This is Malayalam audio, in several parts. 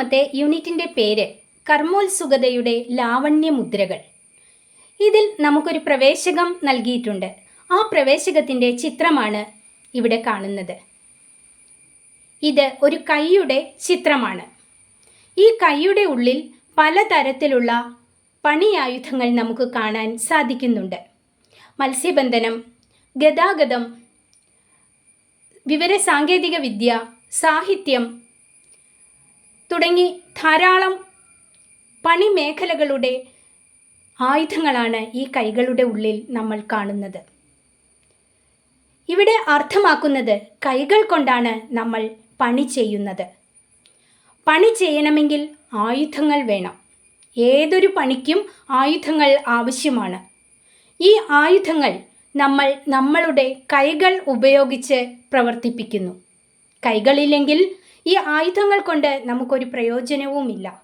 മൂന്നാമത്തെ യൂണിറ്റിന്റെ പേര് കർമ്മോത്സുകതയുടെ ലാവണ്യമുദ്രകൾ. ഇതിൽ നമുക്കൊരു പ്രവേശകം നൽകിയിട്ടുണ്ട്. ആ പ്രവേശകത്തിന്റെ ചിത്രമാണ് ഇവിടെ കാണുന്നത്. ഇത് ഒരു കൈയുടെ ചിത്രമാണ്. ഈ കൈയുടെ ഉള്ളിൽ പലതരത്തിലുള്ള പണിയായുധങ്ങൾ നമുക്ക് കാണാൻ സാധിക്കുന്നുണ്ട്. മത്സ്യബന്ധനം ഗതാഗതം വിവരസാങ്കേതിക വിദ്യ സാഹിത്യം തുടങ്ങി ധാരാളം പണിമേഖലകളുടെ ആയുധങ്ങളാണ് ഈ കൈകളുടെ ഉള്ളിൽ നമ്മൾ കാണുന്നത്. ഇവിടെ അർത്ഥമാക്കുന്നത് കൈകൾ കൊണ്ടാണ് നമ്മൾ പണി ചെയ്യുന്നത്. പണി ചെയ്യണമെങ്കിൽ ആയുധങ്ങൾ വേണം. ഏതൊരു പണിക്കും ആയുധങ്ങൾ ആവശ്യമാണ്. ഈ ആയുധങ്ങൾ നമ്മൾ നമ്മളുടെ കൈകൾ ഉപയോഗിച്ച് പ്രവർത്തിപ്പിക്കുന്നു. കൈകളില്ലെങ്കിൽ ഈ ആയുധങ്ങൾ കൊണ്ട് നമുക്കൊരു പ്രയോജനവുമില്ല.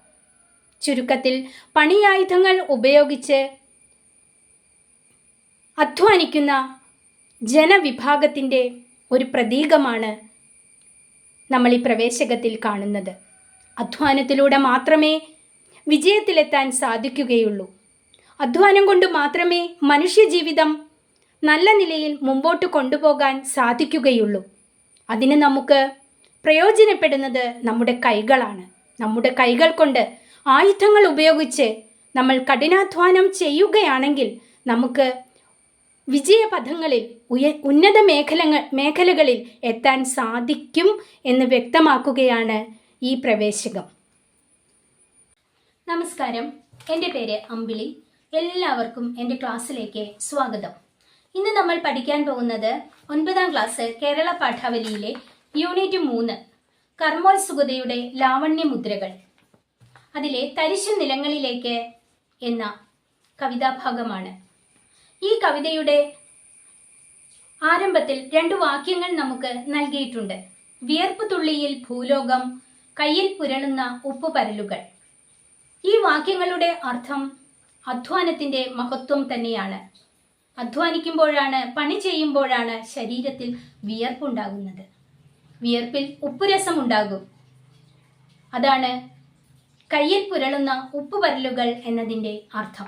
ചുരുക്കത്തിൽ പണിയായുധങ്ങൾ ഉപയോഗിച്ച് അധ്വാനിക്കുന്ന ജനവിഭാഗത്തിന്റെ ഒരു പ്രതീകമാണ് നമ്മൾ ഈ പ്രവേശകത്തിൽ കാണുന്നത്. അധ്വാനത്തിലൂടെ മാത്രമേ വിജയത്തിലെത്താൻ സാധിക്കുകയുള്ളൂ. അധ്വാനം കൊണ്ട് മാത്രമേ മനുഷ്യജീവിതം നല്ല നിലയിൽ മുമ്പോട്ട് കൊണ്ടുപോകാൻ സാധിക്കുകയുള്ളൂ. അതിന് നമുക്ക് പ്രയോജനപ്പെടുന്നത് നമ്മുടെ കൈകളാണ്. നമ്മുടെ കൈകൾ കൊണ്ട് ആയുധങ്ങൾ ഉപയോഗിച്ച് നമ്മൾ കഠിനാധ്വാനം ചെയ്യുകയാണെങ്കിൽ നമുക്ക് വിജയപഥങ്ങളിൽ ഉയ ഉന്നത മേഖലങ്ങൾ മേഖലകളിൽ എത്താൻ സാധിക്കും എന്ന് വ്യക്തമാക്കുകയാണ് ഈ പ്രവേശകം. നമസ്കാരം. എന്റെ പേര് അമ്പിളി. എല്ലാവർക്കും എന്റെ ക്ലാസ്സിലേക്ക് സ്വാഗതം. ഇന്ന് നമ്മൾ പഠിക്കാൻ പോകുന്നത് ഒൻപതാം ക്ലാസ് കേരള പാഠാവലിയിലെ യൂണിറ്റ് മൂന്ന്. കർമ്മോത്സുകതയുടെ ലാവണ്യമുദ്രകൾ. അതിലെ തരിശു നിലങ്ങളിലേക്ക് എന്ന കവിതാഭാഗമാണ്. ഈ കവിതയുടെ ആരംഭത്തിൽ രണ്ട് വാക്യങ്ങൾ നമുക്ക് നൽകിയിട്ടുണ്ട്. വിയർപ്പ് തുള്ളിയിൽ ഭൂലോകം കയ്യിൽ പുരളുന്ന ഉപ്പുപരലുകൾ. ഈ വാക്യങ്ങളുടെ അർത്ഥം അധ്വാനത്തിന്റെ മഹത്വം തന്നെയാണ്. അധ്വാനിക്കുമ്പോഴാണ് പണി ചെയ്യുമ്പോഴാണ് ശരീരത്തിൽ വിയർപ്പുണ്ടാകുന്നത്. വിയർപ്പിൽ ഉപ്പുരസം ഉണ്ടാകും അതാണ് കയ്യിൽ പുരളുന്ന ഉപ്പുപരലുകൾ എന്നതിന്റെ അർത്ഥം.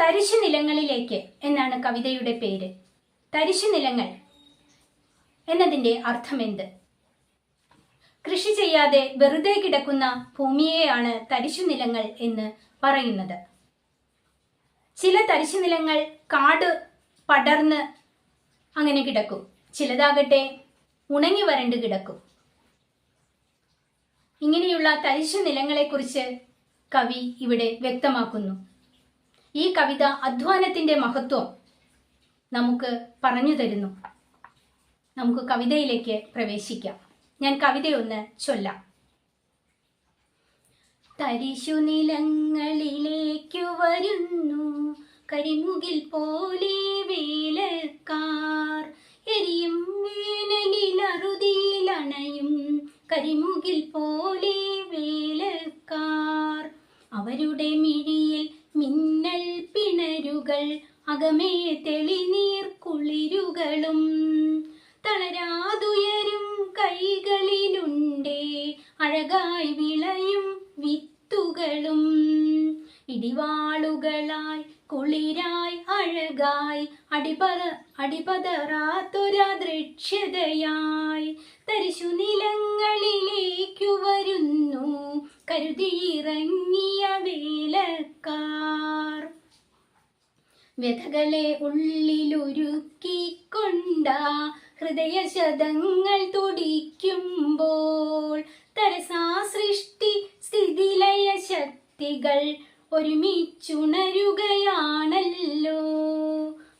തരിശു നിലങ്ങളിലേക്ക് എന്നാണ് കവിതയുടെ പേര്. തരിശു നിലങ്ങൾ എന്നതിന്റെ അർത്ഥമെന്ത് കൃഷി ചെയ്യാതെ വെറുതെ കിടക്കുന്ന ഭൂമിയെയാണ് തരിശു നിലങ്ങൾ എന്ന് പറയുന്നത്. ചില തരിശു നിലങ്ങൾ കാട് പടർന്ന് അങ്ങനെ കിടക്കും. ചിലതാകട്ടെ ഉണങ്ങി വരണ്ട് കിടക്കും. ഇങ്ങനെയുള്ള തരിശു നിലങ്ങളെക്കുറിച്ച് കവി ഇവിടെ വ്യക്തമാക്കുന്നു. ഈ കവിത അധ്വാനത്തിന്റെ മഹത്വം നമുക്ക് പറഞ്ഞു തരുന്നു. നമുക്ക് കവിതയിലേക്ക് പ്രവേശിക്കാം. ഞാൻ കവിതയൊന്ന് ചൊല്ലാം. തരിശു നിലങ്ങളിലേക്കു വരുന്നു. കരിമുകിൽ പോലെ വേലക്കാർ എരിയും വേനലിലറുതിയിലണയും കരിമുകിൽ പോലെ വേലക്കാർ. അവരുടെ മിഴിയിൽ മിന്നൽ പിണരുകൾ അകമേ തെളിനീർ കുളിരുകളും. തളരാതുയരും കൈകളിലുണ്ടേ അഴകായി വിളയും വിത്തുകളും. ഇടിവാളുകളായി കുളിരായി അഴകായി അടിപത അടിപതറാത്തൊരാ ദൃക്ഷ്യതയായി തരിശു നിലങ്ങളിലേക്കു വരുന്നു കരുതിയിറങ്ങിയ വേലക്കാർ. വ്യഥകളെ ഉള്ളിലൊരുക്കിക്കൊണ്ട ഹൃദയശതങ്ങൾ തുടിക്കുമ്പോൾ. തരസാ സൃഷ്ടി സ്ഥിതിലയ ശക്തികൾ ഒരുമിച്ചുണരുകയാണല്ലോ.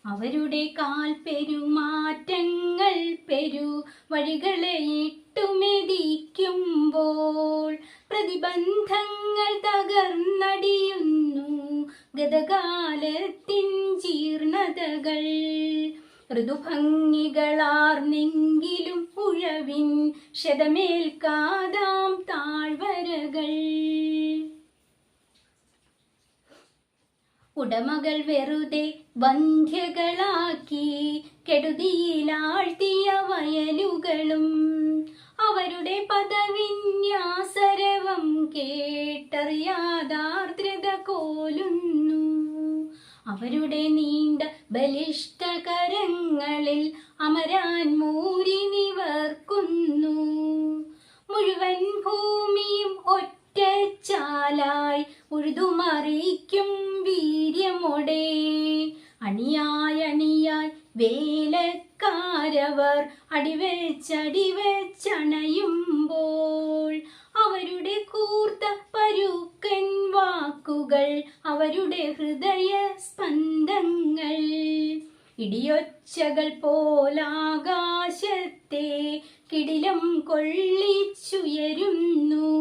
അവരുടെ കാൽ പെരുമാറ്റങ്ങൾ പെരു വഴികളെ ഇട്ടുമെതിക്കുമ്പോൾ പ്രതിബന്ധങ്ങൾ തകർന്നടിയുന്നു. ഗതകാലത്തിൻ ജീർണതകൾ ഋതുഭംഗികളാർന്നെങ്കിലും ഉഴവിൻ ശതമേൽക്കാതാം താഴ്വരകൾ. ഉടമകൾ വെറുതെ വന്ധ്യകളാക്കി കെടുതിയിലാഴ്ത്തിയ വയലുകളും അവരുടെ പദവിന്യാസരവം കേട്ടറിയാതാർദ്രത കോലുന്നു. അവരുടെ നീണ്ട ബലിഷ്ടകരങ്ങളിൽ അമരാൻ മൂരി നിവർക്കുന്നു മുഴുവൻ ഭൂമിയും ഒറ്റച്ചാലായി ഉഴുതുമറിയിക്കും വീര്യമൊടെ. അണിയായി അണിയായി വേലക്കാരവർ അടിവെച്ചടിവെച്ചണയുമ്പോൾ അവരുടെ കൂർത്ത പരുക്കൻ വാക്കുകൾ അവരുടെ ഹൃദയ സ്പന്ദങ്ങൾ. ഇടിയൊച്ചകൾ പോലാകാശത്തെ കിടിലം കൊള്ളിച്ചുയരുന്നു.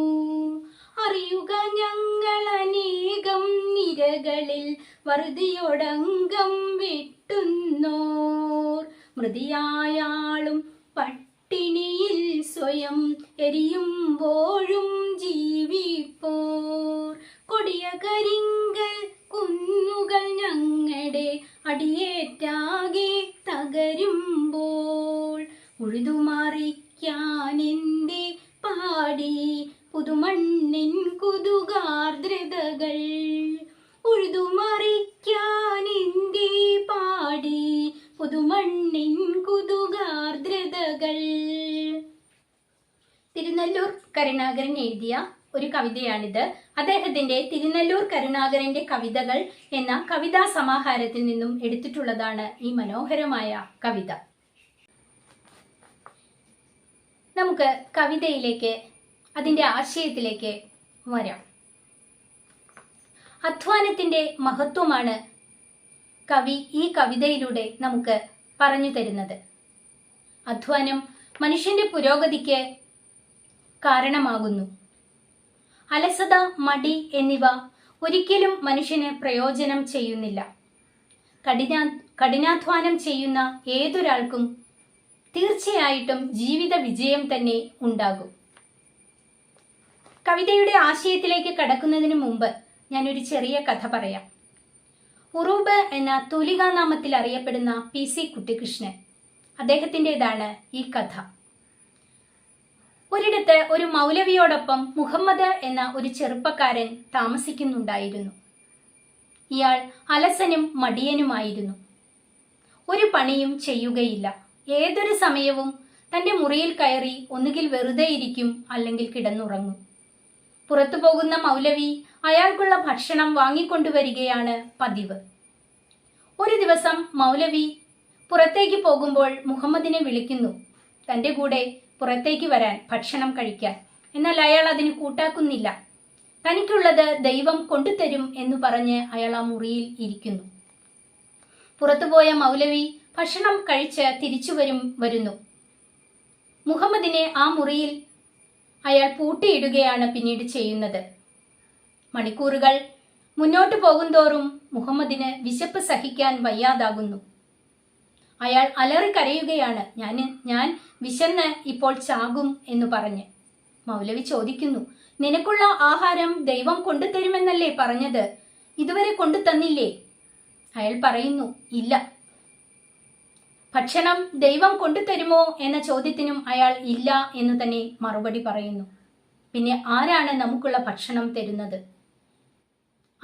അറിയുക ഞങ്ങൾ അനേകം നിരകളിൽ വറുതിയൊടങ്കം വെട്ടുന്നോർ. മൃതിയായാളും പട്ടിണിയിൽ സ്വയം എരിയുമ്പോഴും ജീവിപ്പോർ. കൊടിയ കരിങ്കൽ കുന്നുകൾ ഞങ്ങളുടെ അടിയേറ്റാകെ തകരുമ്പോൾ. ഉഴുതുമറിക്കാൻ എന്റെ പാടി പുതുമണ്ണിൻ കുതുകാർദ്രതകൾ ഉഴുതുമറിക്കാൻ ഇന്ത്യ പാടി. പുതുമണ്ണിൻ കുതുകാർദ്രതകൾ. തിരുനെല്ലൂർ കരുണാകരൻ എഴുതിയ ഒരു കവിതയാണിത്. അദ്ദേഹത്തിന്റെ തിരുനെല്ലൂർ കരുണാകരന്റെ കവിതകൾ എന്ന കവിതാ സമാഹാരത്തിൽ നിന്നും എടുത്തിട്ടുള്ളതാണ് ഈ മനോഹരമായ കവിത. നമുക്ക് കവിതയിലേക്ക് അതിന്റെ ആശയത്തിലേക്ക് വരാം. അധ്വാനത്തിന്റെ മഹത്വമാണ് കവി ഈ കവിതയിലൂടെ നമുക്ക് പറഞ്ഞു തരുന്നത്. അധ്വാനം മനുഷ്യന്റെ പുരോഗതിക്ക് കാരണമാകുന്നു. അലസത മടി എന്നിവ ഒരിക്കലും മനുഷ്യന് പ്രയോജനം ചെയ്യുന്നില്ല. കഠിനാ കഠിനാധ്വാനം ചെയ്യുന്ന ഏതൊരാൾക്കും തീർച്ചയായിട്ടും ജീവിത വിജയം തന്നെ ഉണ്ടാകും. കവിതയുടെ ആശയത്തിലേക്ക് കടക്കുന്നതിന് മുമ്പ് ഞാനൊരു ചെറിയ കഥ പറയാം. ഉറൂബ് എന്ന തൂലികാനാമത്തിൽ അറിയപ്പെടുന്ന പി സി കുട്ടികൃഷ്ണൻ അദ്ദേഹത്തിന്റെതാണ് ഈ കഥ. ഒരിടത്ത് ഒരു മൗലവിയോടൊപ്പം മുഹമ്മദ് എന്ന ഒരു ചെറുപ്പക്കാരൻ താമസിക്കുന്നുണ്ടായിരുന്നു. ഇയാൾ അലസനും മടിയനുമായിരുന്നു. ഒരു പണിയും ചെയ്യുകയില്ല. ഏതൊരു സമയവും തന്റെ മുറിയിൽ കയറി ഒന്നുകിൽ വെറുതെ ഇരിക്കും അല്ലെങ്കിൽ കിടന്നുറങ്ങും. പുറത്തു പോകുന്ന മൗലവി അയാൾക്കുള്ള ഭക്ഷണം വാങ്ങിക്കൊണ്ടുവരികയാണ് പതിവ്. ഒരു ദിവസം മൗലവി പുറത്തേക്ക് പോകുമ്പോൾ മുഹമ്മദിനെ വിളിക്കുന്നു. തന്റെ കൂടെ പുറത്തേക്ക് വരാൻ ഭക്ഷണം കഴിക്കാൻ. എന്നാൽ അയാൾ അതിന് കൂട്ടാക്കുന്നില്ല. തനിക്കുള്ളത് ദൈവം കൊണ്ടുതരും എന്ന് പറഞ്ഞ് അയാൾ ആ മുറിയിൽ ഇരിക്കുന്നു. പുറത്തുപോയ മൗലവി ഭക്ഷണം കഴിച്ച് തിരിച്ചു വരും വരുന്നു. മുഹമ്മദിനെ ആ മുറിയിൽ അയാൾ പൂട്ടിയിടുകയാണ് പിന്നീട് ചെയ്യുന്നത്. മണിക്കൂറുകൾ മുന്നോട്ട് പോകുന്തോറും മുഹമ്മദിന് വിശപ്പ് സഹിക്കാൻ വയ്യാതാകുന്നു. അയാൾ അലറി കരയുകയാണ് ഞാൻ ഞാൻ വിശന്ന് ഇപ്പോൾ ചാകും എന്ന് പറഞ്ഞ്. മൗലവി ചോദിക്കുന്നു നിനക്കുള്ള ആഹാരം ദൈവം കൊണ്ടുതരുമെന്നല്ലേ പറഞ്ഞത്? ഇതുവരെ കൊണ്ടു തന്നില്ലേ അയാൾ പറയുന്നു ഇല്ല. ഭക്ഷണം ദൈവം കൊണ്ടുതരുമോ എന്ന ചോദ്യത്തിനും അയാൾ ഇല്ല എന്ന് തന്നെ മറുപടി പറയുന്നു. പിന്നെ ആരാണ് നമുക്കുള്ള ഭക്ഷണം തരുന്നത്?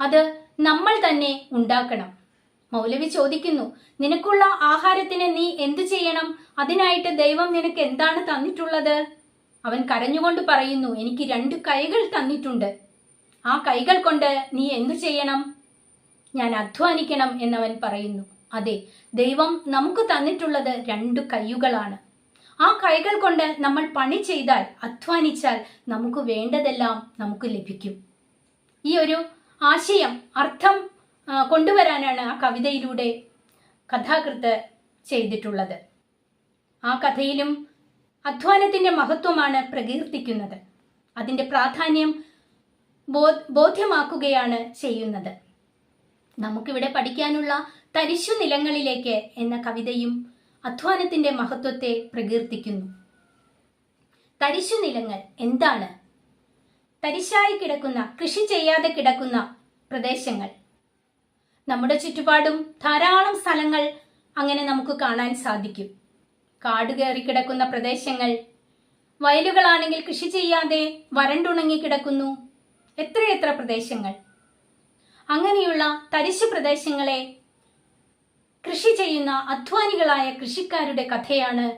അത് നമ്മൾ തന്നെ ഉണ്ടാക്കണം. മൗലവി ചോദിക്കുന്നു നിനക്കുള്ള ആഹാരത്തിന് നീ എന്തു ചെയ്യണം? അതിനായിട്ട് ദൈവം നിനക്ക് എന്താണ് തന്നിട്ടുള്ളത്? അവൻ കരഞ്ഞുകൊണ്ട് പറയുന്നു എനിക്ക് രണ്ട് കൈകൾ തന്നിട്ടുണ്ട്. ആ കൈകൾ കൊണ്ട് നീ എന്തു ചെയ്യണം? ഞാൻ അധ്വാനിക്കണം എന്നവൻ പറയുന്നു. അതെ ദൈവം നമുക്ക് തന്നിട്ടുള്ളത് രണ്ടു കൈകളാണ്. ആ കൈകൾ കൊണ്ട് നമ്മൾ പണി ചെയ്താൽ അധ്വാനിച്ചാൽ നമുക്ക് വേണ്ടതെല്ലാം നമുക്ക് ലഭിക്കും. ഈ ഒരു ആശയം അർത്ഥം കൊണ്ടുവരാനാണ് ആ കവിതയിലൂടെ കഥാകൃത്ത് ചെയ്തിട്ടുള്ളത്. ആ കഥയിലും അധ്വാനത്തിന്റെ മഹത്വമാണ് പ്രകീർത്തിക്കുന്നത്. അതിന്റെ പ്രാധാന്യം ബോധ്യമാക്കുകയാണ് ചെയ്യുന്നത്. നമുക്കിവിടെ പഠിക്കാനുള്ള തരിശു നിലങ്ങളിലേക്ക് എന്ന കവിതയും അധ്വാനത്തിന്റെ മഹത്വത്തെ പ്രകീർത്തിക്കുന്നു. തരിശു നിലങ്ങൾ എന്താണ്? തരിശായി കിടക്കുന്ന കൃഷി ചെയ്യാതെ കിടക്കുന്ന പ്രദേശങ്ങൾ. നമ്മുടെ ചുറ്റുപാടും ധാരാളം സ്ഥലങ്ങൾ അങ്ങനെ നമുക്ക് കാണാൻ സാധിക്കും. കാട് കയറി കിടക്കുന്ന പ്രദേശങ്ങൾ. വയലുകളാണെങ്കിൽ കൃഷി ചെയ്യാതെ വരണ്ടുണങ്ങി കിടക്കുന്നു. എത്രയെത്ര പ്രദേശങ്ങൾ. അങ്ങനെയുള്ള തരിശു പ്രദേശങ്ങളെ കൃഷി ചെയ്യുന്ന അധ്വാനികളായ കൃഷിക്കാരുടെ കഥയാണ്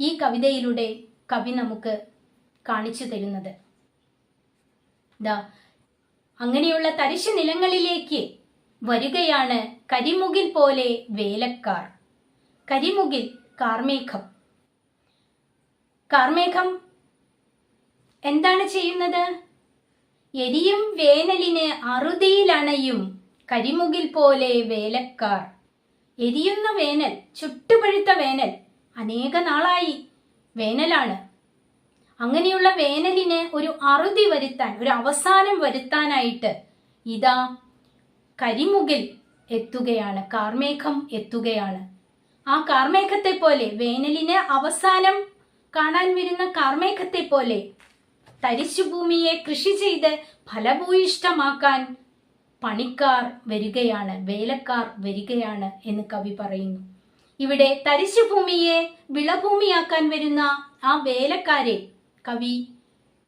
ഈ കവിതയിലൂടെ കവി നമുക്ക് കാണിച്ചു തരുന്നത്. അങ്ങനെയുള്ള തരിശു നിലങ്ങളിലേക്ക് വരികയാണ് കരിമുകിൽ പോലെ വേലക്കാർ. കരിമുകിൽ കാർമേഘം. കാർമേഘം എന്താണ് ചെയ്യുന്നത്? എരിയും വേനലിന് അറുതിയിലണയും കരിമുകിൽ പോലെ വേലക്കാർ. എരിയുന്ന വേനൽ ചുട്ടുപഴുത്ത വേനൽ അനേക നാളായി വേനലാണ്. അങ്ങനെയുള്ള വേനലിന് ഒരു അറുതി വരുത്താൻ ഒരു അവസാനം വരുത്താനായിട്ട് ഇതാ കരിമുകിൽ എത്തുകയാണ് കാർമേഘം എത്തുകയാണ്. ആ കാർമേഘത്തെ പോലെ വേനലിന് അവസാനം കാണാൻ വരുന്ന കാർമേഘത്തെ പോലെ തരിശുഭൂമിയെ കൃഷി ചെയ്ത് ഫലഭൂയിഷ്ടമാക്കാൻ പണിക്കാർ വരികയാണ് വേലക്കാർ വരികയാണ് എന്ന് കവി പറയുന്നു. ഇവിടെ തരിശുഭൂമിയെ വിളഭൂമിയാക്കാൻ വരുന്ന ആ വേലക്കാരെ കവി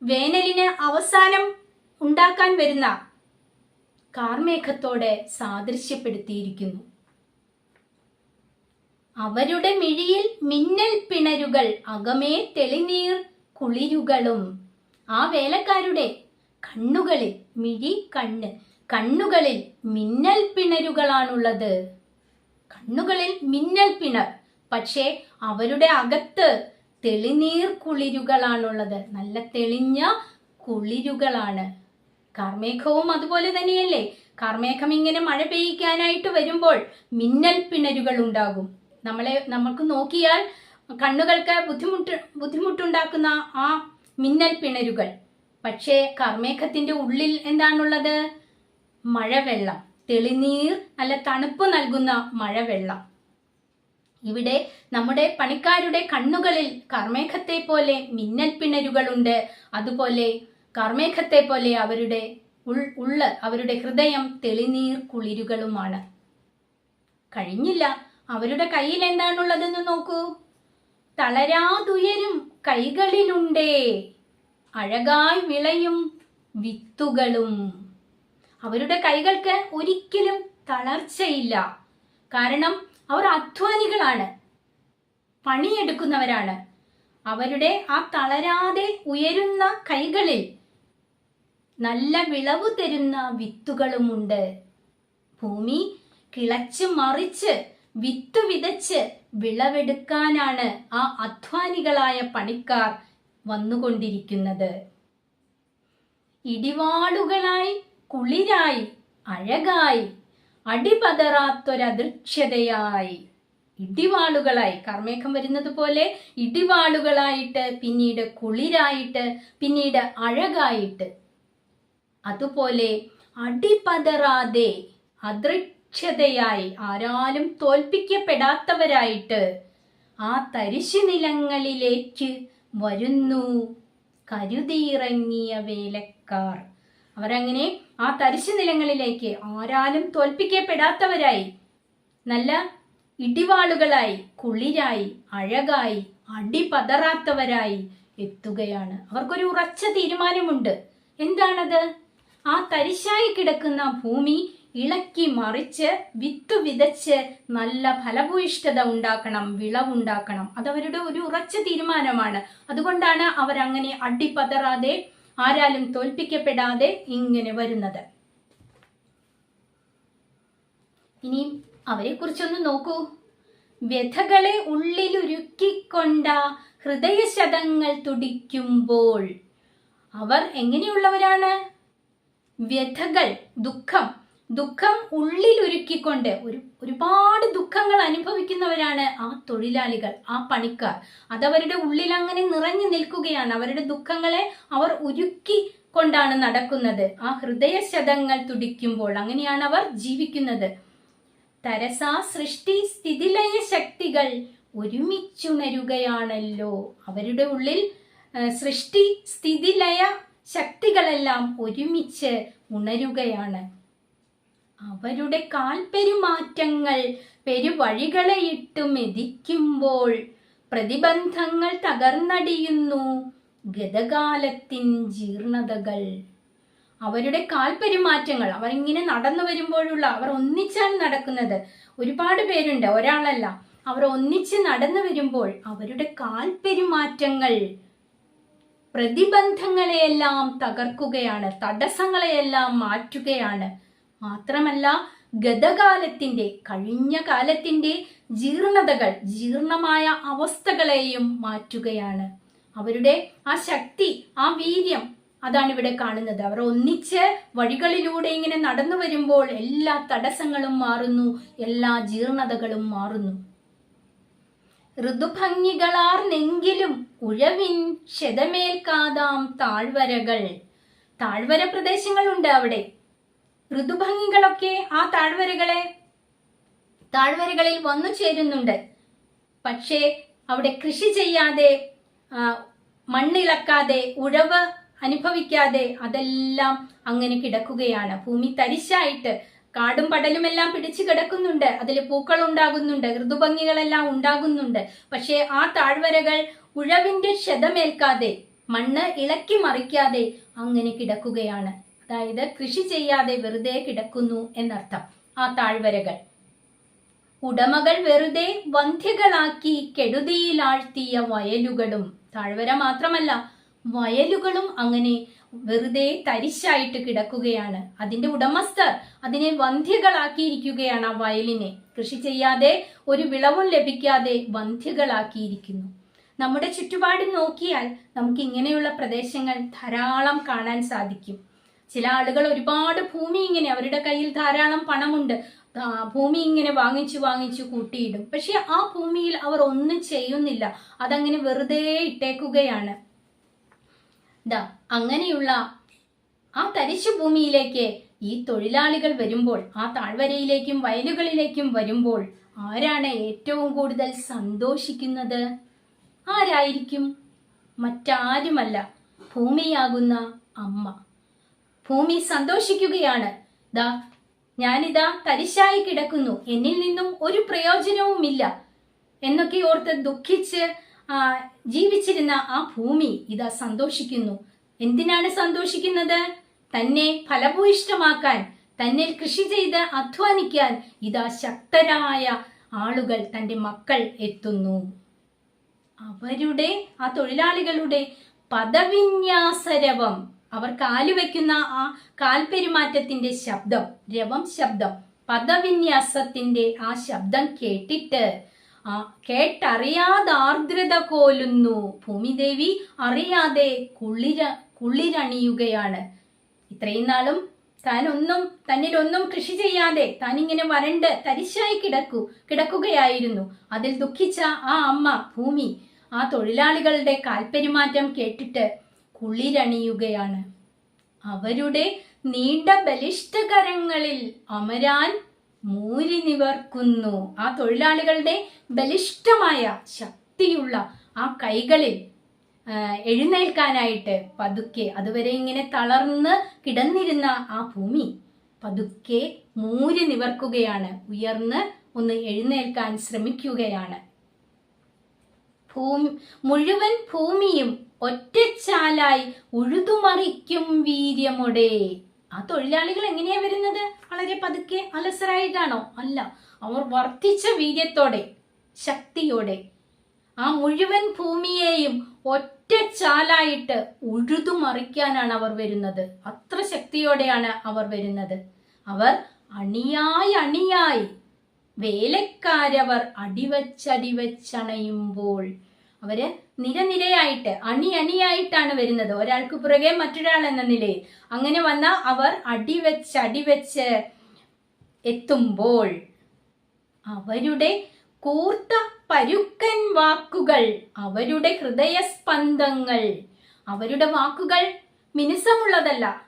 വേനലിന് അവസാനം ഉണ്ടാക്കാൻ വരുന്ന കാർമേഘത്തോടെ സാദൃശ്യപ്പെടുത്തിയിരിക്കുന്നു. അവരുടെ മിഴിയിൽ മിന്നൽ പിണരുകൾ അകമേ തെളിനീർ കുളിരുകളും. ആ വേലക്കാരുടെ കണ്ണുകളിൽ മിഴി കണ്ണ് കണ്ണുകളിൽ മിന്നൽ പിണരുകളാണുള്ളത്. കണ്ണുകളിൽ മിന്നൽ പിണർ പക്ഷേ അവരുടെ അകത്ത് തെളിനീർ കുളിരുകളാണുള്ളത്. നല്ല തെളിഞ്ഞ കുളിരുകളാണ്. കാർമേഘവും അതുപോലെ തന്നെയല്ലേ? കാർമേഘം ഇങ്ങനെ മഴ പെയ്യിക്കാനായിട്ട് വരുമ്പോൾ മിന്നൽ പിണരുകൾ ഉണ്ടാകും. നമ്മളെ നമുക്ക് നോക്കിയാൽ കണ്ണുകൾക്ക് ബുദ്ധിമുട്ട് ബുദ്ധിമുട്ടുണ്ടാക്കുന്ന ആ മിന്നൽ പിണരുകൾ. പക്ഷേ കാർമേഘത്തിന്റെ ഉള്ളിൽ എന്താണുള്ളത്? മഴവെള്ളം. തെളിനീർ അല്ല തണുപ്പ് നൽകുന്ന മഴവെള്ളം. ഇവിടെ നമ്മുടെ പണിക്കാരുടെ കണ്ണുകളിൽ കർമ്മേഘത്തെ പോലെ മിന്നൽ പിണരുകളുണ്ട്. അതുപോലെ കർമ്മേഘത്തെ പോലെ അവരുടെ ഉള്ള അവരുടെ ഹൃദയം തെളിനീർ കുളിരുകളുമാണ്. കഴിഞ്ഞില്ല. അവരുടെ കയ്യിൽ എന്താണുള്ളതെന്ന് നോക്കൂ. തളരാതുയരും കൈകളിലുണ്ടേ. അഴകായി വിളയും വിത്തുകളും. അവരുടെ കൈകൾക്ക് ഒരിക്കലും തളർച്ചയില്ല. കാരണം അവർ അധ്വാനികളാണ്. പണിയെടുക്കുന്നവരാണ്. അവരുടെ ആ തളരാതെ ഉയരുന്ന കൈകളിൽ നല്ല വിളവ് തരുന്ന വിത്തുകളുമുണ്ട്. ഭൂമി കിളച്ച് മറിച്ച് വിത്ത് വിതച്ച് വിളവെടുക്കാനാണ് ആ അധ്വാനികളായ പണിക്കാർ വന്നുകൊണ്ടിരിക്കുന്നത്. ഇടിവാളുകളായി കുളിരായി അഴകായി അടിപതറാത്തൊരദൃക്ഷതയായി ഇടിവാളുകളായി. കർമ്മേഘം വരുന്നത് പോലെ ഇടിവാളുകളായിട്ട് പിന്നീട് കുളിരായിട്ട് പിന്നീട് അഴകായിട്ട്. അതുപോലെ അടിപതറാതെ അദൃക്ഷതയായി ആരാലും തോൽപ്പിക്കപ്പെടാത്തവരായിട്ട് ആ തരിശു നിലങ്ങളിലേക്ക് വരുന്നു കരുതിയിറങ്ങിയ വേലക്കാർ. അവരങ്ങനെ ആ തരിശു നിലങ്ങളിലേക്ക് ആരാലും തോൽപ്പിക്കപ്പെടാത്തവരായി. നല്ല ഇടിവാളുകളായി കുളിരായി അഴകായി അടിപതറാത്തവരായി എത്തുകയാണ്. അവർക്കൊരു ഉറച്ച തീരുമാനമുണ്ട്. എന്താണത്? ആ തരിശായി കിടക്കുന്ന ഭൂമി ഇളക്കി മറിച്ച് വിത്ത് വിതച്ച് നല്ല ഫലഭൂയിഷ്ഠത ഉണ്ടാക്കണം വിളവുണ്ടാക്കണം. അതവരുടെ ഒരു ഉറച്ച തീരുമാനമാണ്. അതുകൊണ്ടാണ് അവരങ്ങനെ അടിപതറാതെ ആരാലും തോൽപ്പിക്കപ്പെടാതെ ഇങ്ങനെ വരുന്നത്. ഇനിയും അവരെ കുറിച്ചൊന്ന് നോക്കൂ. വ്യഥകളെ ഉള്ളിലുരുക്കിക്കൊണ്ട ഹൃദയശതങ്ങൾ തുടിക്കുമ്പോൾ അവർ എങ്ങനെയുള്ളവരാണ്? വ്യഥകൾ ദുഃഖം ദുഃഖം ഉള്ളിലൊരുക്കിക്കൊണ്ട് ഒരു ഒരുപാട് ദുഃഖങ്ങൾ അനുഭവിക്കുന്നവരാണ് ആ തൊഴിലാളികൾ ആ പണിക്കാർ. അതവരുടെ ഉള്ളിൽ അങ്ങനെ നിറഞ്ഞു നിൽക്കുകയാണ്. അവരുടെ ദുഃഖങ്ങളെ അവർ ഉരുക്കി കൊണ്ടാണ് നടക്കുന്നത്. ആ ഹൃദയശതങ്ങൾ തുടിക്കുമ്പോൾ അങ്ങനെയാണ് അവർ ജീവിക്കുന്നത്. തരസാ സൃഷ്ടി സ്ഥിതിലയ ശക്തികൾ ഒരുമിച്ചുണരുകയാണല്ലോ. അവരുടെ ഉള്ളിൽ സൃഷ്ടി സ്ഥിതിലയ ശക്തികളെല്ലാം ഒരുമിച്ച് ഉണരുകയാണ്. അവരുടെ കാൽപെരുമാറ്റങ്ങൾ പെരുവഴികളെ ഇട്ട് മെതിക്കുമ്പോൾ പ്രതിബന്ധങ്ങൾ തകർന്നടിയുന്നു ഗതകാലത്തിൻ ജീർണതകൾ. അവരുടെ കാൽപെരുമാറ്റങ്ങൾ അവരിങ്ങനെ നടന്നു വരുമ്പോഴുള്ള അവർ ഒന്നിച്ചാണ് നടക്കുന്നത്. ഒരുപാട് പേരുണ്ട് ഒരാളല്ല. അവർ ഒന്നിച്ച് നടന്നു വരുമ്പോൾ അവരുടെ കാൽപെരുമാറ്റങ്ങൾ പ്രതിബന്ധങ്ങളെയെല്ലാം തകർക്കുകയാണ് തടസ്സങ്ങളെയെല്ലാം മാറ്റുകയാണ്. മാത്രമല്ല ഗതകാലത്തിന്റെ കഴിഞ്ഞ കാലത്തിന്റെ ജീർണതകൾ ജീർണമായ അവസ്ഥകളെയും മാറ്റുകയാണ്. അവരുടെ ആ ശക്തി ആ വീര്യം അതാണ് ഇവിടെ കാണുന്നത്. അവർ ഒന്നിച്ച് വഴികളിലൂടെ ഇങ്ങനെ നടന്നു വരുമ്പോൾ എല്ലാ തടസ്സങ്ങളും മാറുന്നു എല്ലാ ജീർണതകളും മാറുന്നു. ഋതുഭംഗികളാർന്നെങ്കിലും ഉഴവിൻ ക്ഷതമേൽക്കാതാം താഴ്വരകൾ. താഴ്വര പ്രദേശങ്ങളുണ്ട് അവിടെ. ഋതുഭംഗികളൊക്കെ ആ താഴ്വരകളെ താഴ്വരകളിൽ വന്നു ചേരുന്നുണ്ട്. പക്ഷേ അവിടെ കൃഷി ചെയ്യാതെ മണ്ണിളക്കാതെ ഉഴവ് അനുഭവിക്കാതെ അതെല്ലാം അങ്ങനെ കിടക്കുകയാണ്. ഭൂമി തരിശായിട്ട് കാടും പടലുമെല്ലാം പിടിച്ചു കിടക്കുന്നുണ്ട്. അതിൽ പൂക്കൾ ഉണ്ടാകുന്നുണ്ട് ഋതുഭംഗികളെല്ലാം ഉണ്ടാകുന്നുണ്ട്. പക്ഷേ ആ താഴ്വരകൾ ഉഴവിന്റെ ക്ഷതമേൽക്കാതെ മണ്ണ് ഇളക്കി മറിക്കാതെ അങ്ങനെ കിടക്കുകയാണ്. അതായത് കൃഷി ചെയ്യാതെ വെറുതെ കിടക്കുന്നു എന്നർത്ഥം. ആ താഴ്വരകൾ. ഉടമകൾ വെറുതെ വന്ധ്യകളാക്കി കെടുതിയിലാഴ്ത്തിയ വയലുകളും താഴ്വര മാത്രമല്ല വയലുകളും അങ്ങനെ വെറുതെ തരിശായിട്ട് കിടക്കുകയാണ്. അതിന്റെ ഉടമസ്ഥർ അതിനെ വന്ധ്യകളാക്കിയിരിക്കുകയാണ് ആ വയലിനെ. കൃഷി ചെയ്യാതെ ഒരു വിളവും ലഭിക്കാതെ വന്ധ്യകളാക്കിയിരിക്കുന്നു. നമ്മുടെ ചുറ്റുപാട് നോക്കിയാൽ നമുക്ക് ഇങ്ങനെയുള്ള പ്രദേശങ്ങൾ ധാരാളം കാണാൻ സാധിക്കും. ചില ആളുകൾ ഒരുപാട് ഭൂമി ഇങ്ങനെ അവരുടെ കയ്യിൽ ധാരാളം പണമുണ്ട്. ഭൂമി ഇങ്ങനെ വാങ്ങിച്ചു വാങ്ങിച്ചു കൂട്ടിയിടും. പക്ഷെ ആ ഭൂമിയിൽ അവർ ഒന്നും ചെയ്യുന്നില്ല. അതങ്ങനെ വെറുതെ ഇട്ടേക്കുകയാണ്. ദാ അങ്ങനെയുള്ള ആ തരിശു ഭൂമിയിലേക്ക് ഈ തൊഴിലാളികൾ വരുമ്പോൾ ആ താഴ്വരയിലേക്കും വയലുകളിലേക്കും വരുമ്പോൾ ആരാണ് ഏറ്റവും കൂടുതൽ സന്തോഷിക്കുന്നത്? ആരായിരിക്കും? മറ്റാരുമല്ല. ഭൂമിയാകുന്ന അമ്മ. ഭൂമി സന്തോഷിക്കുകയാണ്. ദാ ഞാനിതാ തരിശായി കിടക്കുന്നു. എന്നിൽ നിന്നും ഒരു പ്രയോജനവുമില്ല. എന്നൊക്കെ ഓർത്ത് ദുഃഖിച്ച് ജീവിച്ചിരുന്ന ആ ഭൂമി ഇതാ സന്തോഷിക്കുന്നു. എന്തിനാണ് സന്തോഷിക്കുന്നത്? തന്നെ ഫലഭൂയിഷ്ടമാക്കാൻ തന്നെ കൃഷി ചെയ്ത് അധ്വാനിക്കാൻ ഇതാ ശക്തരായ ആളുകൾ തന്റെ മക്കൾ എത്തുന്നു. അവരുടെ ആ തൊഴിലാളികളുടെ പദവിന്യാസരവം അവർ കാലുവെക്കുന്ന ആ കാൽപെരുമാറ്റത്തിന്റെ ശബ്ദം രവം ശബ്ദം പദവിന്യാസത്തിന്റെ ആ ശബ്ദം കേട്ടിട്ട് ആ കേട്ടറിയാതെ ആർദ്രത കോലുന്നു. ഭൂമിദേവി അറിയാതെ കുളിര കുളിരണിയുകയാണ്. ഇത്രയും നാളും താനൊന്നും തന്നിലൊന്നും കൃഷി ചെയ്യാതെ താൻ ഇങ്ങനെ വരണ്ട് തരിശായി കിടക്കു കിടക്കുകയായിരുന്നു. അതിൽ ദുഃഖിച്ച ആ അമ്മ ഭൂമി ആ തൊഴിലാളികളുടെ കാൽപെരുമാറ്റം കേട്ടിട്ട് കുളിരണിയുകയാണ്. അവരുടെ നീണ്ട ബലിഷ്ടകരങ്ങളിൽ അമരാൻ മൂരി നിവർക്കുന്നു. ആ തൊഴിലാളികളുടെ ബലിഷ്ഠമായ ശക്തിയുള്ള ആ കൈകളിൽ എഴുന്നേൽക്കാനായിട്ട് പതുക്കെ അതുവരെ ഇങ്ങനെ തളർന്ന് കിടന്നിരുന്ന ആ ഭൂമി പതുക്കെ മൂരി നിവർക്കുകയാണ്. ഉയർന്ന് ഒന്ന് എഴുന്നേൽക്കാൻ ശ്രമിക്കുകയാണ്. ഭൂമി മുഴുവൻ ഭൂമിയും ഒറ്റച്ചാലായി ഉഴുതുമറിക്കും വീര്യമുടെ. ആ തൊഴിലാളികൾ എങ്ങനെയാ വരുന്നത്? വളരെ പതുക്കെ അലസരായിട്ടാണോ? അല്ല അവർ വർദ്ധിച്ച വീര്യത്തോടെ ശക്തിയോടെ. ആ മുഴുവൻ ഭൂമിയെയും ഒറ്റച്ചാലായിട്ട് ഉഴുതുമറിക്കാനാണ് അവർ വരുന്നത്. അത്ര ശക്തിയോടെയാണ് അവർ വരുന്നത്. അവർ അണിയായി അണിയായി വേലക്കാരവർ അടിവച്ചടിവച്ചണയുമ്പോൾ അവർ നിരനിരയായിട്ട് അണി അണിയായിട്ടാണ് വരുന്നത്. ഒരാൾക്ക് പുറകെ മറ്റൊരാൾ എന്ന നിലയിൽ. അങ്ങനെ വന്ന അവർ അടിവെച്ച് അടിവെച്ച് എത്തുമ്പോൾ അവരുടെ കൂർത്ത പരുക്കൻ വാക്കുകൾ അവരുടെ ഹൃദയസ്പന്ദങ്ങൾ അവരുടെ വാക്കുകൾ മിനുസമുള്ളതല്ല.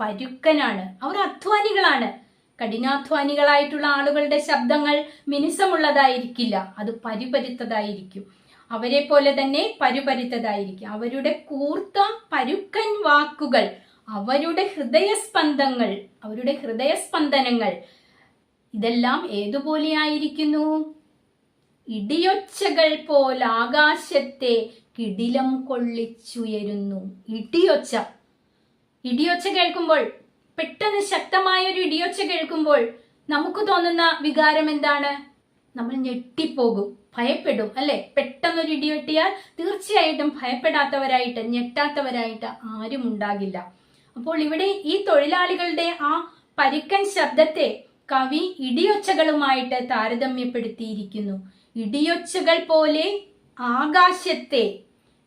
പരുക്കനാണ്. അവർ അധ്വാനികളാണ്. കഠിനാധ്വാനികളായിട്ടുള്ള ആളുകളുടെ ശബ്ദങ്ങൾ മിനുസമുള്ളതായിരിക്കില്ല. അത് പരുപരുത്തതായിരിക്കും. അവരെ പോലെ തന്നെ പരുപരുത്തതായിരിക്കും. അവരുടെ കൂർത്ത പരുക്കൻ വാക്കുകൾ അവരുടെ ഹൃദയസ്പന്ദങ്ങൾ അവരുടെ ഹൃദയസ്പന്ദനങ്ങൾ ഇതെല്ലാം ഏതുപോലെയായിരിക്കുന്നു? ഇടിയൊച്ചകൾ പോലെ ആകാശത്തെ കിടിലം കൊള്ളിച്ചുയരുന്നു. ഇടിയൊച്ച. ഇടിയൊച്ച കേൾക്കുമ്പോൾ പെട്ടെന്ന് ശക്തമായ ഒരു ഇടിയൊച്ച കേൾക്കുമ്പോൾ നമുക്ക് തോന്നുന്ന വികാരം എന്താണ്? നമ്മൾ ഞെട്ടിപ്പോകും ഭയപ്പെടും അല്ലെ? പെട്ടെന്നൊരു ഇടി വെട്ടിയാൽ തീർച്ചയായിട്ടും ഭയപ്പെടാത്തവരായിട്ട് ഞെട്ടാത്തവരായിട്ട് ആരും ഉണ്ടാകില്ല. അപ്പോൾ ഇവിടെ ഈ തൊഴിലാളികളുടെ ആ പരുക്കൻ ശബ്ദത്തെ കവി ഇടിയൊച്ചകളുമായിട്ട് താരതമ്യപ്പെടുത്തിയിരിക്കുന്നു. ഇടിയൊച്ചകൾ പോലെ ആകാശത്തെ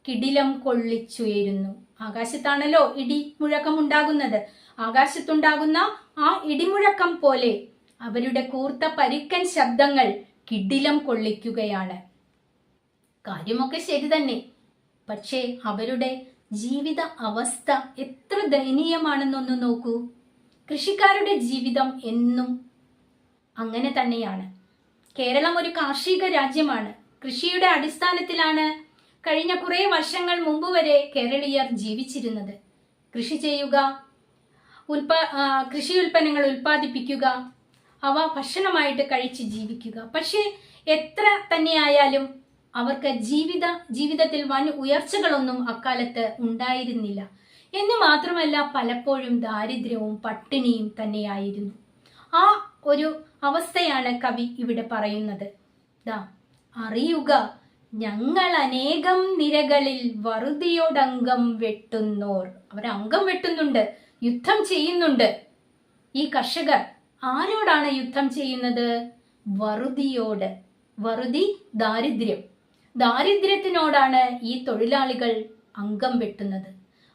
കിടിലം കൊള്ളിച്ചുയരുന്നു. ആകാശത്താണല്ലോ ഇടി മുഴക്കം ഉണ്ടാകുന്നത് ആകാശത്തുണ്ടാകുന്ന ആ ഇടിമുഴക്കം പോലെ അവരുടെ കൂർത്ത പരുക്കൻ ശബ്ദങ്ങൾ കിടിലം കൊള്ളിക്കുകയാണ്. കാര്യമൊക്കെ ശരി തന്നെ. പക്ഷേ അവരുടെ ജീവിത അവസ്ഥ എത്ര ദയനീയമാണെന്നൊന്ന് നോക്കൂ. കൃഷിക്കാരുടെ ജീവിതം എന്നും അങ്ങനെ തന്നെയാണ്. കേരളം ഒരു കാർഷിക രാജ്യമാണ്. കൃഷിയുടെ അടിസ്ഥാനത്തിലാണ് കഴിഞ്ഞ കുറേ വർഷങ്ങൾ മുമ്പ് വരെ കേരളീയർ ജീവിച്ചിരുന്നത്. കൃഷി ചെയ്യുക ഉൽപാ കൃഷി ഉൽപ്പന്നങ്ങൾ ഉൽപ്പാദിപ്പിക്കുക അവ ഭക്ഷണമായിട്ട് കഴിച്ച് ജീവിക്കുക. പക്ഷേ എത്ര തന്നെയായാലും അവർക്ക് ജീവിത ജീവിതത്തിൽ വൻ ഉയർച്ചകളൊന്നും അക്കാലത്ത് ഉണ്ടായിരുന്നില്ല. എന്ന് മാത്രമല്ല പലപ്പോഴും ദാരിദ്ര്യവും പട്ടിണിയും തന്നെയായിരുന്നു. ആ ഒരു അവസ്ഥയാണ് കവി ഇവിടെ പറയുന്നത്. ദാ അറിയുക ഞങ്ങൾ അനേകം നിരകളിൽ വറുതിയോടംഗം വെട്ടുന്നോർ. അവർ അംഗം വെട്ടുന്നുണ്ട് യുദ്ധം ചെയ്യുന്നുണ്ട്. ഈ കർഷകർ ആരോടാണ് യുദ്ധം ചെയ്യുന്നത്? വറുതിയോട്. വറുതി ദാരിദ്ര്യം. ദാരിദ്ര്യത്തിനോടാണ് ഈ തൊഴിലാളികൾ അംഗം വെട്ടുന്നത്.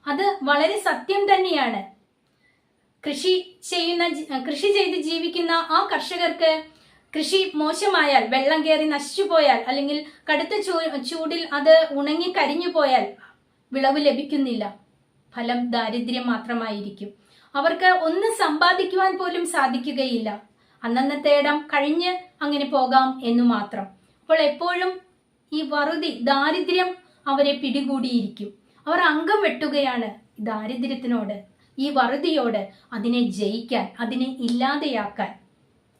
അത് വളരെ സത്യം തന്നെയാണ്. കൃഷി ചെയ്യുന്ന കൃഷി ചെയ്ത് ജീവിക്കുന്ന ആ കർഷകർക്ക് കൃഷി മോശമായാൽ വെള്ളം കയറി നശിച്ചു പോയാൽ അല്ലെങ്കിൽ കടുത്ത ചൂടിൽ അത് ഉണങ്ങി കരിഞ്ഞു പോയാൽ വിളവ് ലഭിക്കുന്നില്ല. ഫലം ദാരിദ്ര്യം മാത്രമായിരിക്കും. അവർക്ക് ഒന്ന് സമ്പാദിക്കുവാൻ പോലും സാധിക്കുകയില്ല. അന്നന്നത്തെ ഇടം കഴിഞ്ഞ് അങ്ങനെ പോകാം എന്നു മാത്രം. അപ്പോൾ എപ്പോഴും ഈ വറുതി ദാരിദ്ര്യം അവരെ പിടികൂടിയിരിക്കും. അവർ അംഗം വെട്ടുകയാണ് ദാരിദ്ര്യത്തിനോട് ഈ വറുതിയോട് അതിനെ ജയിക്കാൻ അതിനെ ഇല്ലാതെയാക്കാൻ.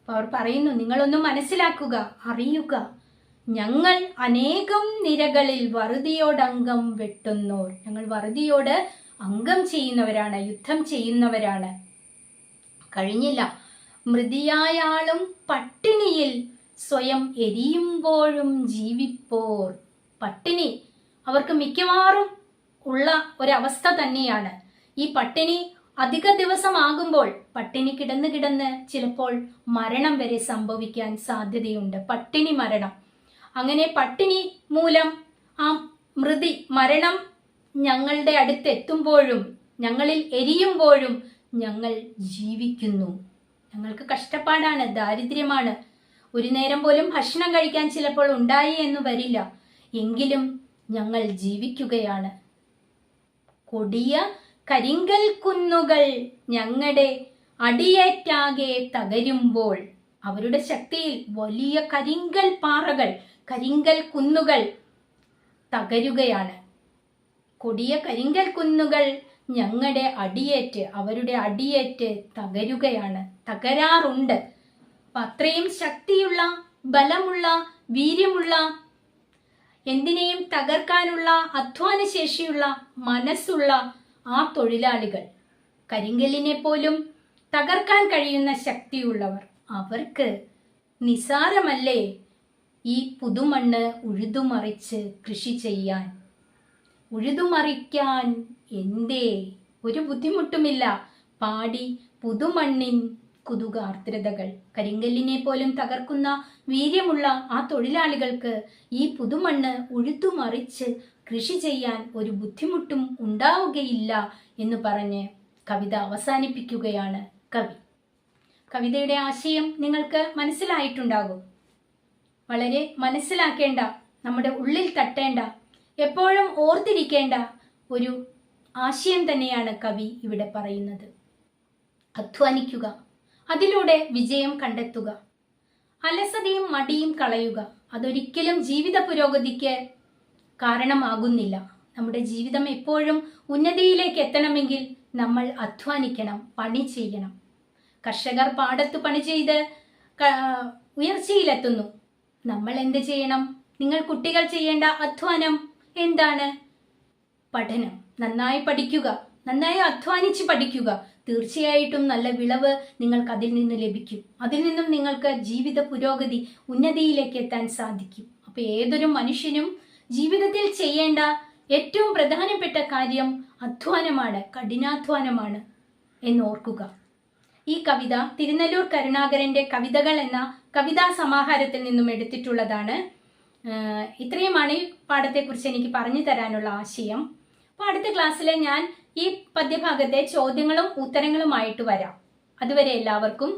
അവർ പറയുന്നു നിങ്ങളൊന്ന് മനസ്സിലാക്കുക അറിയുക. ഞങ്ങൾ അനേകം നിരകളിൽ വറുതിയോടംഗം വെട്ടുന്നോർ. ഞങ്ങൾ വറുതിയോട് അംഗം ചെയ്യുന്നവരാണ് യുദ്ധം ചെയ്യുന്നവരാണ്. കഴിഞ്ഞില്ല. മൃതിയായാളും പട്ടിണിയിൽ സ്വയം എരിയുമ്പോഴും ജീവിപ്പോർ. പട്ടിണി അവർക്ക് മിക്കവാറും ഉള്ള ഒരവസ്ഥ തന്നെയാണ്. ഈ പട്ടിണി അധിക ദിവസമാകുമ്പോൾ പട്ടിണി കിടന്ന് കിടന്ന് ചിലപ്പോൾ മരണം വരെ സംഭവിക്കാൻ സാധ്യതയുണ്ട്. പട്ടിണി മരണം. അങ്ങനെ പട്ടിണി മൂലം ആ മൃതി മരണം ഞങ്ങളുടെ അടുത്തെത്തുമ്പോഴും ഞങ്ങളിൽ എരിയുമ്പോഴും ഞങ്ങൾ ജീവിക്കുന്നു. ഞങ്ങൾക്ക് കഷ്ടപ്പാടാണ് ദാരിദ്ര്യമാണ്. ഒരു നേരം പോലും ഭക്ഷണം കഴിക്കാൻ ചിലപ്പോൾ ഉണ്ടായി എന്ന് വരില്ല. എങ്കിലും ഞങ്ങൾ ജീവിക്കുകയാണ്. കൊടിയ കരിങ്കൽ കുന്നുകൾ ഞങ്ങളുടെ അടിയേറ്റാകെ തകരുമ്പോൾ അവരുടെ ശക്തിയിൽ വലിയ കരിങ്കൽ പാറകൾ കരിങ്കൽ കുന്നുകൾ തകരുകയാണ്. കൊടിയ കരിങ്കൽ കുന്നുകൾ ഞങ്ങളുടെ അടിയേറ്റ് അവരുടെ അടിയേറ്റ് തകരുകയാണ് തകരാറുണ്ട്. അത്രയും ശക്തിയുള്ള ബലമുള്ള വീര്യമുള്ള എന്തിനേയും തകർക്കാനുള്ള അധ്വാന ശേഷിയുള്ള മനസ്സുള്ള ആ തൊഴിലാളികൾ. കരിങ്കല്ലിനെ പോലും തകർക്കാൻ കഴിയുന്ന ശക്തിയുള്ളവർ. അവർക്ക് നിസാരമല്ലേ ഈ പുതുമണ്ണ് ഉഴുതുമറിച്ച് കൃഷി ചെയ്യാൻ? ഉഴുതുമറിക്കാൻ എന്തേ? ഒരു ബുദ്ധിമുട്ടുമില്ല. പാടി പുതുമണ്ണിൻ കുതുകാർദ്രതകൾ. കരിങ്കല്ലിനെ പോലും തകർക്കുന്ന വീര്യമുള്ള ആ തൊഴിലാളികൾക്ക് ഈ പുതുമണ്ണ് ഉഴുതുമറിച്ച് കൃഷി ചെയ്യാൻ ഒരു ബുദ്ധിമുട്ടും ഉണ്ടാവുകയില്ല എന്ന് പറഞ്ഞ് കവിത അവസാനിപ്പിക്കുകയാണ് കവി. കവിതയുടെ ആശയം നിങ്ങൾക്ക് മനസ്സിലായിട്ടുണ്ടാകും. വളരെ മനസ്സിലാക്കേണ്ട നമ്മുടെ ഉള്ളിൽ തട്ടേണ്ട എപ്പോഴും ഓർത്തിരിക്കേണ്ട ഒരു ആശയം തന്നെയാണ് കവി ഇവിടെ പറയുന്നത്. അധ്വാനിക്കുക അതിലൂടെ വിജയം കണ്ടെത്തുക അലസതയും മടിയും കളയുക അതൊരിക്കലും ജീവിത പുരോഗതിക്ക് കാരണമാകുന്നില്ല. നമ്മുടെ ജീവിതം എപ്പോഴും ഉന്നതിയിലേക്ക് എത്തണമെങ്കിൽ നമ്മൾ അധ്വാനിക്കണം പണി ചെയ്യണം. കർഷകർ പാടത്ത് പണി ചെയ്ത് ഉയർച്ചയിലെത്തുന്നു. നമ്മൾ എന്ത് ചെയ്യണം? നിങ്ങൾ കുട്ടികൾ ചെയ്യേണ്ട അധ്വാനം എന്താണ്? പഠനം. നന്നായി പഠിക്കുക. നന്നായി അധ്വാനിച്ച് പഠിക്കുക. തീർച്ചയായിട്ടും നല്ല വിളവ് നിങ്ങൾക്ക് അതിൽ നിന്ന് ലഭിക്കും. അതിൽ നിന്നും നിങ്ങൾക്ക് ജീവിത പുരോഗതി ഉന്നതിയിലേക്ക് എത്താൻ സാധിക്കും. അപ്പൊ ഏതൊരു മനുഷ്യനും ജീവിതത്തിൽ ചെയ്യേണ്ട ഏറ്റവും പ്രധാനപ്പെട്ട കാര്യം അധ്വാനമാണ് കഠിനാധ്വാനമാണ് എന്നോർക്കുക. ഈ കവിത തിരുനെല്ലൂർ കരുണാകരന്റെ കവിതകൾ എന്ന കവിതാ സമാഹാരത്തിൽ നിന്നും എടുത്തിട്ടുള്ളതാണ്. ഇത്രയുമാണ് ഈ പാഠത്തെക്കുറിച്ച് എനിക്ക് പറഞ്ഞു തരാനുള്ള ആശയം. അപ്പോൾ അടുത്ത ക്ലാസ്സിൽ ഞാൻ ഈ പദ്യഭാഗത്തെ ചോദ്യങ്ങളും ഉത്തരങ്ങളുമായിട്ട് വരാം. അതുവരെ എല്ലാവർക്കും